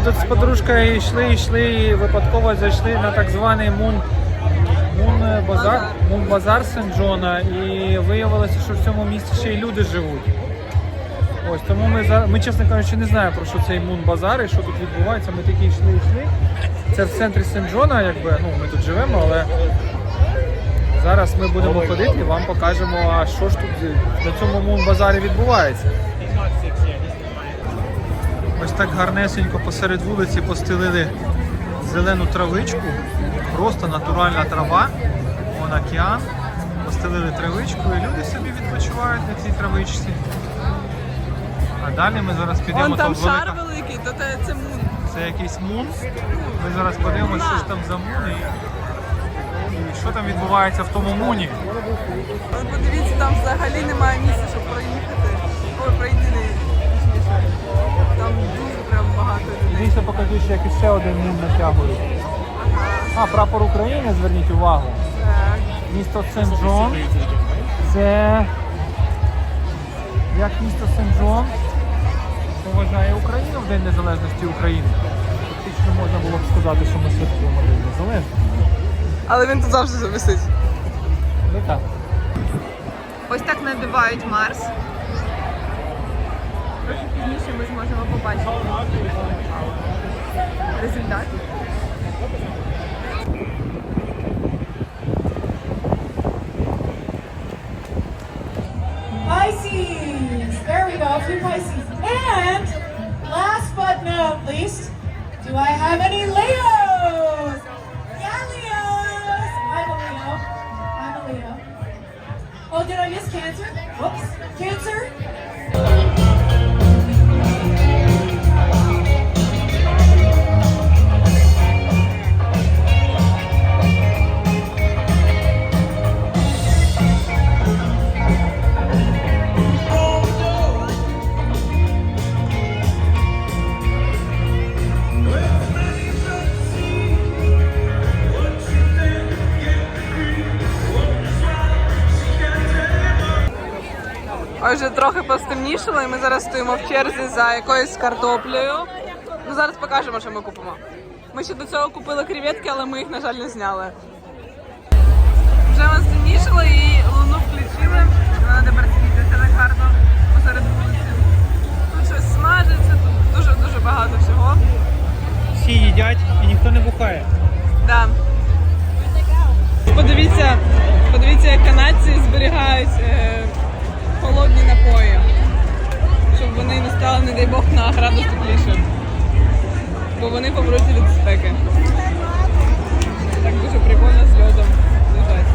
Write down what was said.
Ми тут з подружкою йшли, йшли і випадково зайшли на так званий мун, мун базар, мун базар Сен-Джона і виявилося, що в цьому місті ще й люди живуть. Ось тому ми ми, чесно кажучи, не знаємо про що цей мун базар і що тут відбувається. Ми такі йшли, йшли. Це в центрі Сен-Джона, якби ну ми тут живемо, але зараз ми будемо ходити і вам покажемо, а що ж тут на цьому мун базарі відбувається. Ось так гарнесенько посеред вулиці постелили зелену травичку, просто натуральна трава, вон океан. Постелили травичку і люди собі відпочивають на цій травичці. А далі ми зараз підемо Вон там велика- шар великий, то це, це мун. Це якийсь мун. Ми зараз подивимося, що ж там за мун і, і що там відбувається в тому муні. Подивіться, там взагалі немає місця, щоб проїхати. Ой, пройти не. Там дуже прям багато людей. Дивіться, покажу, що як ще один мун натягують. А, прапор України, зверніть увагу. Так. Місто Сен-Джон. Це як місто Сен-Джон поважає Україну в День Незалежності України. Фактично можна було б сказати, що ми святкуємо День Незалежності. Але він тут завжди висить. Ну так. Ось так надувають Марс. Трохи пізніше ми зможемо побачити результат. Pisces. There we go, a few Pisces. And last but not least, do I have any Leos? Yeah, Leos. I'm a Leo. I'm a Leo. Oh, did I miss Cancer? Whoops. Cancer? Вже трохи постемнішало, і ми зараз стоїмо в черзі за якоюсь картоплею. Ну зараз покажемо, що ми купимо. Ми ще до цього купили креветки, але ми їх, на жаль, не зняли. Вже нас темнішало і луну включили. Вона тепер світиться так гарно посеред вулиці. Тут щось смажиться, тут дуже-дуже багато всього. Всі їдять і ніхто не бухає. Да. Подивіться, подивіться, як канадці зберігають Бо вони помруть від спеки. Так дуже прикольно з льодом лежать.